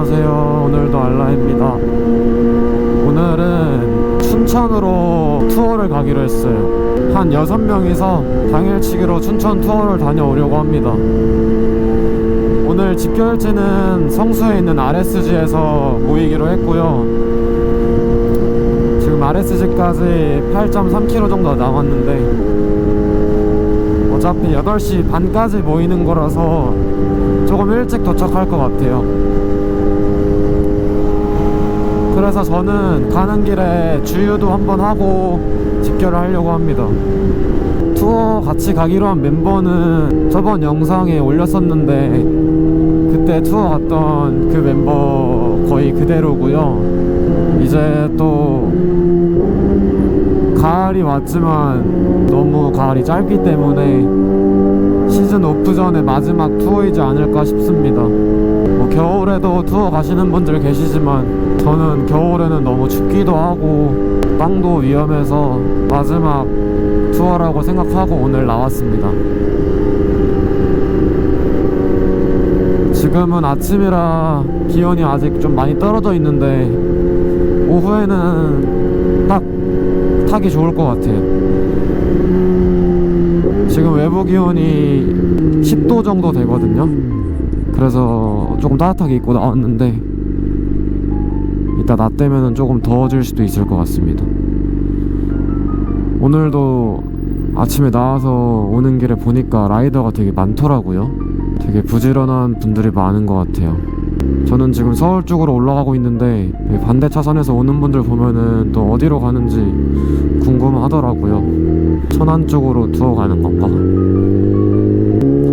안녕하세요. 오늘도 알라입니다. 오늘은 춘천으로 투어를 가기로 했어요. 한 6명이서 당일치기로 춘천 투어를 다녀오려고 합니다. 오늘 집결지는 성수에 있는 RSG에서 모이기로 했고요. 지금 RSG까지 8.3km 정도 남았는데 어차피 8시 반까지 모이는 거라서 조금 일찍 도착할 것 같아요. 그래서 저는 가는 길에 주유도 한번 하고 집결을 하려고 합니다. 투어 같이 가기로 한 멤버는 저번 영상에 올렸었는데 그때 투어 갔던 그 멤버 거의 그대로고요. 이제 또 가을이 왔지만 너무 가을이 짧기 때문에 시즌 오프 전에 마지막 투어이지 않을까 싶습니다. 뭐 겨울에도 투어 가시는 분들 계시지만 저는 겨울에는 너무 춥기도 하고 땅도 위험해서 마지막 투어라고 생각하고 오늘 나왔습니다. 지금은 아침이라 기온이 아직 좀 많이 떨어져 있는데 오후에는 딱 타기 좋을 것 같아요. 지금 외부 기온이 10도 정도 되거든요. 그래서 조금 따뜻하게 입고 나왔는데 이따 낮 되면은 조금 더워질 수도 있을 것 같습니다. 오늘도 아침에 나와서 오는 길에 보니까 라이더가 되게 많더라고요. 되게 부지런한 분들이 많은 것 같아요. 저는 지금 서울 쪽으로 올라가고 있는데 반대 차선에서 오는 분들 보면은 또 어디로 가는지 궁금하더라고요. 천안 쪽으로 투어 가는 건가?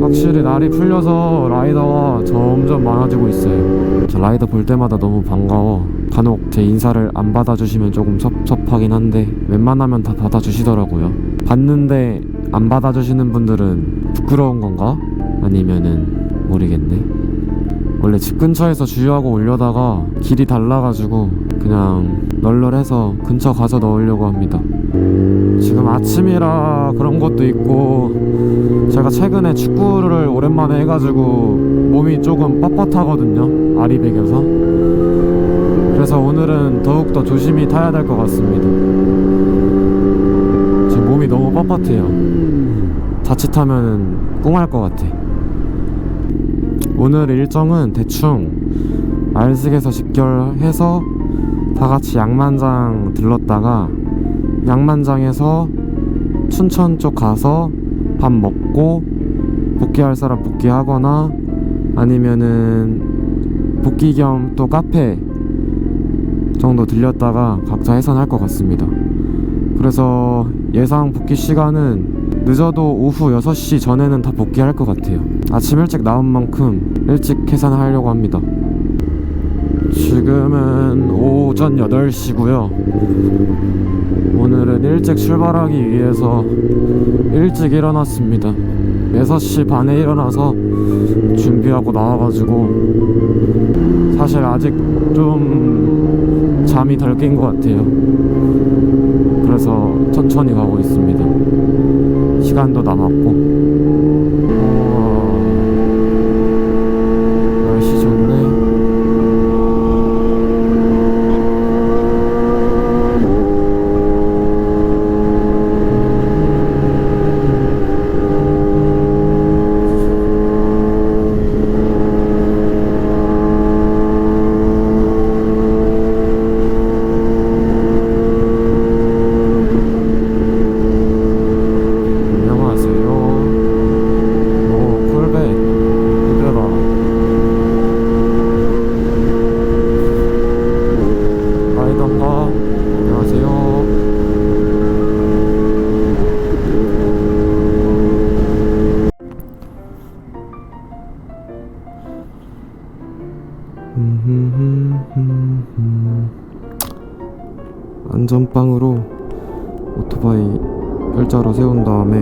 확실히 날이 풀려서 라이더가 점점 많아지고 있어요. 저 라이더 볼 때마다 너무 반가워. 간혹 제 인사를 안 받아주시면 조금 섭섭하긴 한데 웬만하면 다 받아주시더라고요. 봤는데 안 받아주시는 분들은 부끄러운 건가? 아니면은 모르겠네. 원래 집 근처에서 주유하고 올려다가 길이 달라가지고 그냥 널널해서 근처 가서 넣으려고 합니다. 지금 아침이라 그런 것도 있고 제가 최근에 축구를 오랜만에 해가지고 몸이 조금 뻣뻣하거든요. 아리백에서. 그래서 오늘은 더욱더 조심히 타야 될 것 같습니다. 지금 몸이 너무 뻣뻣해요. 자칫하면 꿍할 것 같아. 오늘 일정은 대충 알식에서 집결해서 다 같이 양만장 들렀다가 양만장에서 춘천 쪽 가서 밥 먹고 복귀할 사람 복귀하거나 아니면은 복귀 겸 또 카페 정도 들렸다가 각자 해산할 것 같습니다. 그래서 예상 복귀 시간은 늦어도 오후 6시 전에는 다 복귀할 것 같아요. 아침 일찍 나온 만큼 일찍 해산하려고 합니다. 지금은 오전 8시고요. 오늘은 일찍 출발하기 위해서 일찍 일어났습니다. 6시 반에 일어나서 준비하고 나와가지고 사실 아직 좀 잠이 덜 깬 것 같아요. 그래서 천천히 가고 있습니다. 시간도 남았고. 우와, 날씨 좋네. 안녕하세요. 오, 콜백. 이대라. 라이던가. 안녕하세요. 안전빵으로 오토바이 일자로 세운 다음에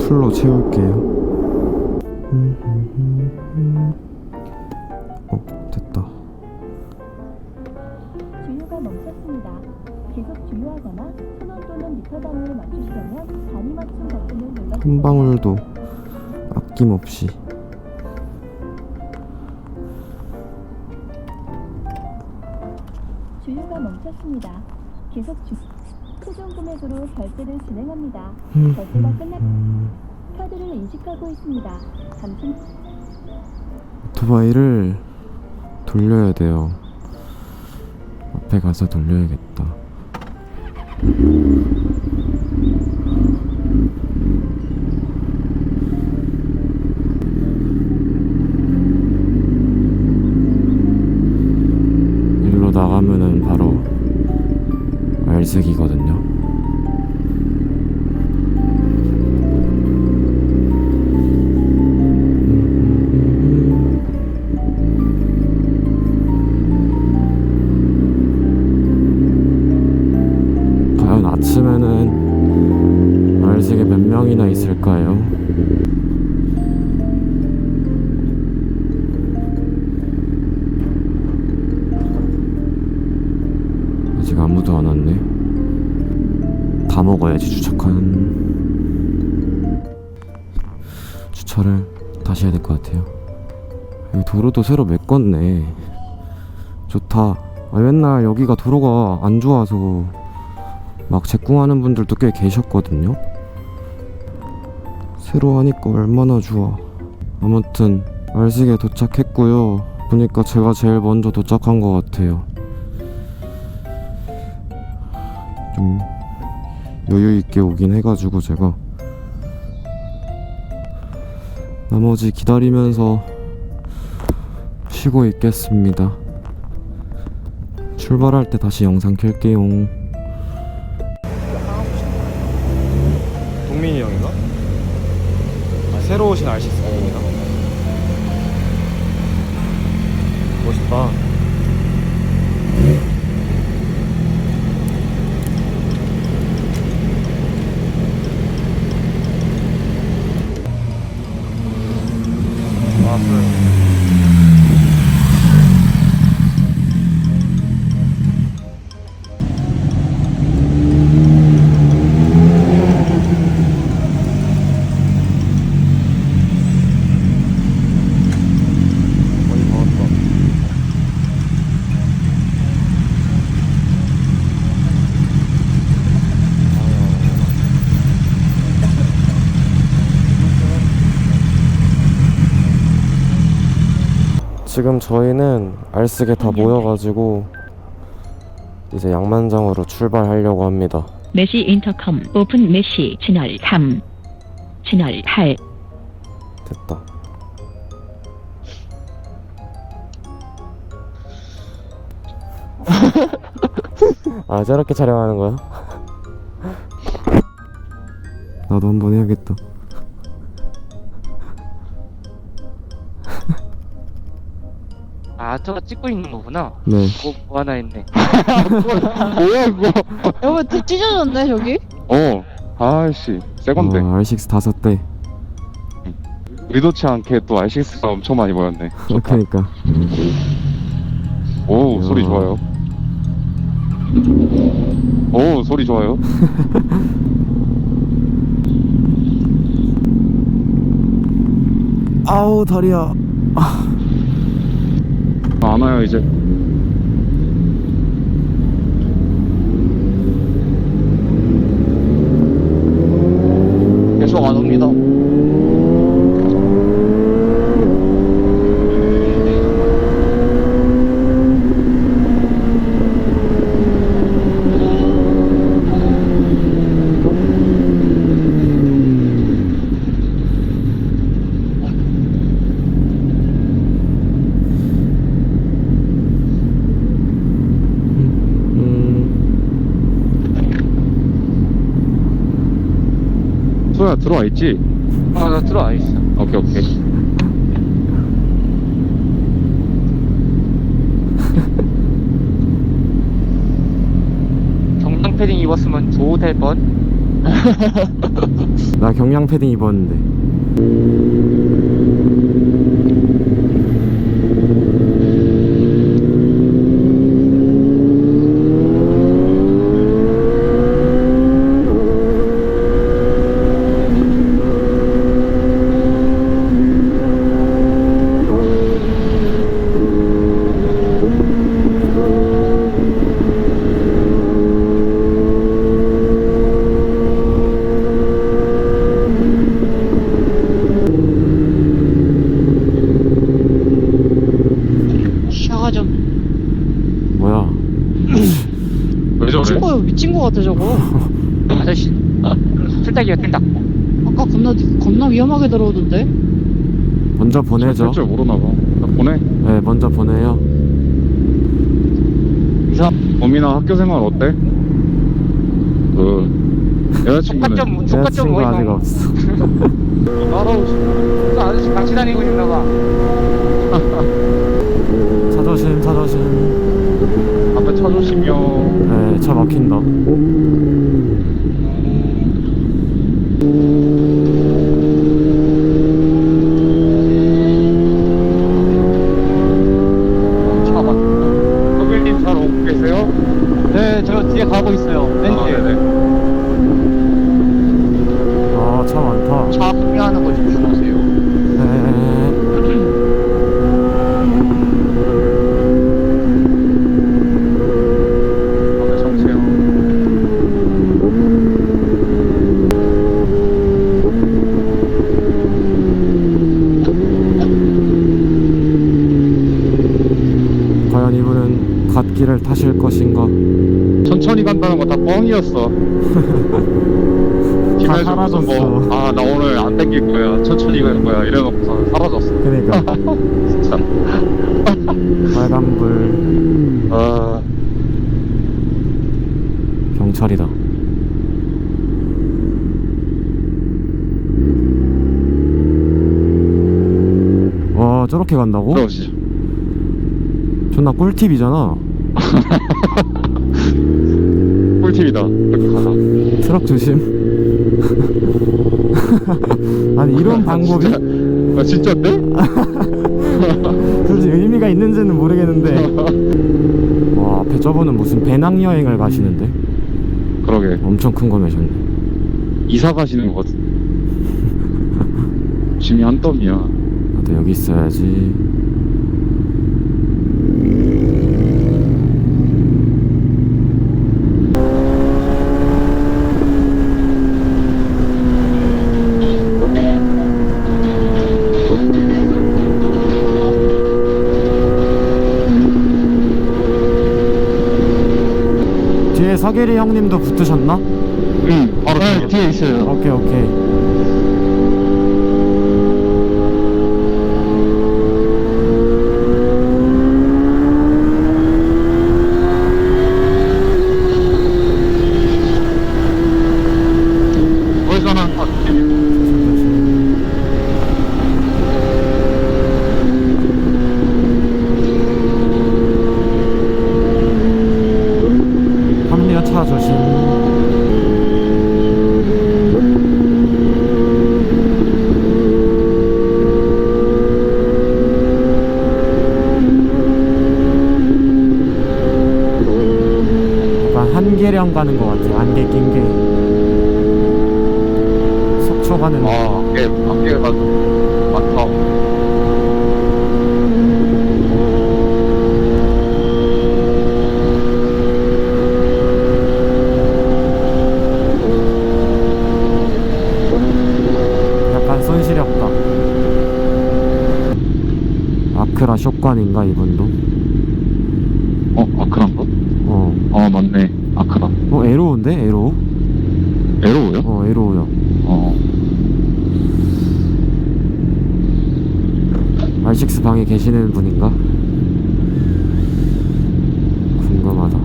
풀로 채울게요. 어, 됐다. 주유가 멈췄습니다. 계속 주유하거나 순원 또는 미터당을 맞추시려면 단위 맞춤 버튼을 눌러 한 방울도 아낌없이 주유가 멈췄습니다. 계속 주 최종 금액으로 결제를 진행합니다. 결제가 끝났 음, 카드를 인식하고 있습니다. 잠시 오토바이를 돌려야 돼요. 앞에 가서 돌려야겠다. 일로 나가면은 바로 알색이거든요. 과연 아침에는 알색에 몇 명이나 있을까요? 아직 아무도 안 왔네. 다 먹어야지 주차한 주차를 다시 해야 될 것 같아요. 여기 도로도 새로 메꿨네. 좋다. 아, 맨날 여기가 도로가 안 좋아서 막 제궁하는 분들도 꽤 계셨거든요. 새로 하니까 얼마나 좋아. 아무튼 알식에 도착했고요. 보니까 제가 제일 먼저 도착한 것 같아요. 좀 여유 있게 오긴 해가지고 제가 나머지 기다리면서 쉬고 있겠습니다. 출발할 때 다시 영상 켤게요. 동민이 형인가? 아, 새로 오신 알시스 지금 저희는 알쓰게 다 모여가지고 이제 양만장으로 출발하려고 합니다. 메시 인터컴 오픈 메시 채널 3 채널 8 됐다. 아 저렇게 촬영하는 거야? 나도 한번 해야겠다. 아, 저거 찍고 있는 거구나. 네. 뭐, 뭐 하나 했네. 뭐야 이거? 여보 또 찢어졌네 저기? 어, 아씨, 새 건데. 어, R6 다섯 대. 의도치 않게 또 R6가 엄청 많이 보였네. 그러니까. 오, 이야. 소리 좋아요. 오, 소리 좋아요. 아우 다리야. 아, 안 와요 이제. 계속 안 옵니다. 음, 소야 들어와 있지? 아, 나 들어와 있어. 오케이 오케이. 경량 패딩 입었으면 조우 될 뻔. 나 경량 패딩 입었는데. 친 거예요 미친 거 같아 저거 아저씨 틀딱이야 틀딱 아까 겁나 겁나 위험하게 들어오던데 먼저 보내죠 할줄 모르나 봐. 나 보내. 네 먼저 보내요 범이나 학교 생활 어때? 그 여자친구는 여자친구 뭐 아직 없어 따라오시. 그 아저씨 같이 다니고 싶나 봐 차 조심 차 조심 앞에 차 조심이요. 네차 막힌다 차 맞다. 서빌님 잘 오고 계세요? 네, 저 뒤에 가고 있어요. 아, 네네. 아 차 많다 차 합류하는 거 좀 주무세요 네. 앞에 정세요. 과연 이분은 타실 것인가 천천히 간다는 거 다 뻥이었어. 김혜주 무슨 사라졌어. 뭐, 아, 나 오늘 안 땡길 거야. 천천히 갈 거야. 이래놓고서 사라졌어. 그니까 진짜. 빨간불 아, 경찰이다 와 저렇게 간다고? 들어오시죠. 존나 꿀팁이잖아 꿀팁이다. 이렇게 가자. 트럭 조심 아니 이런 방법이 아, 진짜인데? 솔직히 의미가 있는지는 모르겠는데 와 앞에 저분은 무슨 배낭여행을 가시는데 그러게. 엄청 큰 거 매셨네 이사 가시는 것 같은데. 짐이 한 덤이야. 나도 여기 있어야지 뒤에 서계리 형님도 붙으셨나? 응, 바로 네, 뒤에 있어요. 오케이 오케이 거기서 하나 딱. 합류 차 조심 약간 가는 것 같아. 안개 낀 게. 속초 가는 아, 안개, 안개가 많다. 약간 손시렵다. 아크라 쇼관인가 이분도 어, 아크란가? 어, 아, 맞네. 아크라. 어 에로우인데 에로우? 에로우요? 어 에로우요 어. R6 방에 계시는 분인가? 궁금하다.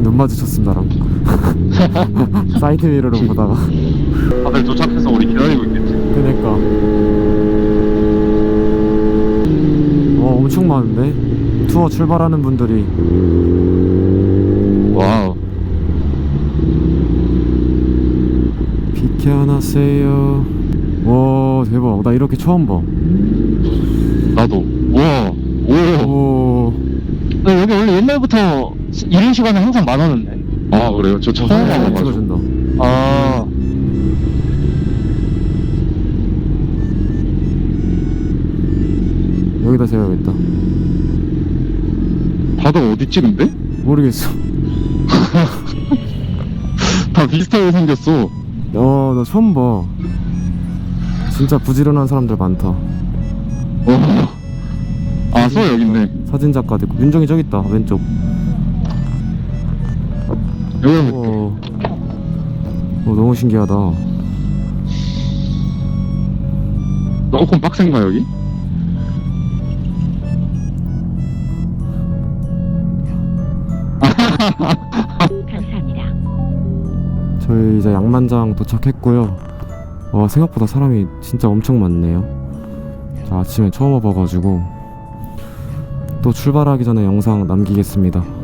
눈 마주쳤음 나랑. 사이드 미러로 보다가. 다들 도착해서 우리 기다리고 있겠지. 그니까. 와 엄청 많은데? 투어 출발하는 분들이 와우. 비켜나세요. 와 대박. 나 이렇게 처음 봐. 나도. 우와. 오. 오. 네, 여기 원래 옛날부터 이른 시간에 항상 많았는데. 아, 그래요? 저 처음 사진 와가지고. 찍어준다. 아, 여기다 세워야겠다. 다들 어디 찍은데? 모르겠어. 다 비슷하게 생겼어. 어, 나 처음 봐. 진짜 부지런한 사람들 많다. 와. 아, 서 여기 있네. 사진 작가도 있고. 윤정이 저기 있다, 왼쪽. 여기랑 이렇게. 어, 어 너무 신기하다. 조금 빡센가 여기? 감사합니다. 저희 이제 양만장 도착했고요. 와 생각보다 사람이 진짜 엄청 많네요. 자, 아침에 처음 와봐가지고 또 출발하기 전에 영상 남기겠습니다.